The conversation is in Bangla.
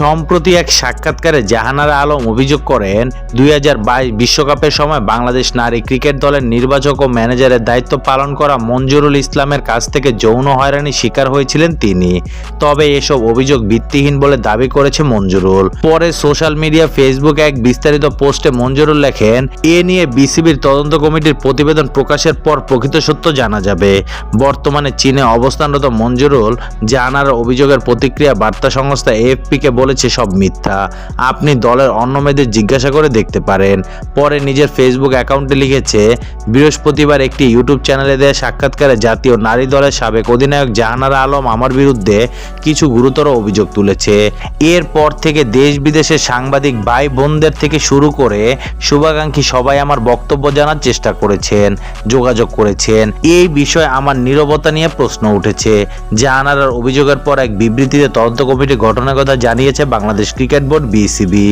সম্প্রতি এক সাক্ষাৎকারে জাহানারা আলম অভিযোগ করেন, দুই বিশ্বকাপের সময় বাংলাদেশ নারী ক্রিকেট দলের নির্বাচক ও ম্যানেজারের দায়িত্ব পালন করা মঞ্জুরুল ইসলামের কাছ থেকে যৌন হয়রানির শিকার হয়েছিলেন তিনি। তবে এসব অভিযোগ ভিত্তিহীন বলে দাবি করেছে মঞ্জুরুল। পরে সোশ্যাল মিডিয়া ফেসবুক এক বিস্তারিত পোস্টে মঞ্জুরুল লেখেন, এ নিয়ে বিসিবির তদন্ত কমিটির প্রতিবেদন প্রকাশের পর প্রকৃত সত্য জানা যাবে। বর্তমানে চীনে অবস্থানরত মঞ্জুরুল জানার অভিযোগের প্রতিক্রিয়া বার্তা সংস্থা এএফপিকে বলেছে সব মিথ্যা। আপনি দলের অন্য মেয়েদের জিজ্ঞাসা করে দেখতে পারেন। পরে নিজের ফেসবুক অ্যাকাউন্টে লিখেছে, বৃহস্পতিবার একটি ইউটিউব চ্যানেলে দেওয়া সাক্ষাৎকারে জাতীয় নারী দলের সাবেক অধিনায়ক জাহানারা আলম আমার বিরুদ্ধে কিছু গুরুতর অভিযোগ তুলেছে। এরপর থেকে দেশ বিদেশের সাংবাদিক ভাই বোনদের থেকে শুরু করে শুভাকাঙ্ক্ষী সবাই আমার বক্তব্য জানার চেষ্টা করেছেন, যোগাযোগ করেছেন। এই বিষয়ে আমার নীরবতা নিয়ে প্রশ্ন উঠেছে। জাহানারার অভিযোগের পর এক বিবৃতিতে তদন্ত কমিটি ঘটনার কথা জানিয়েছে বাংলাদেশ ক্রিকেট বোর্ড বিসিবি।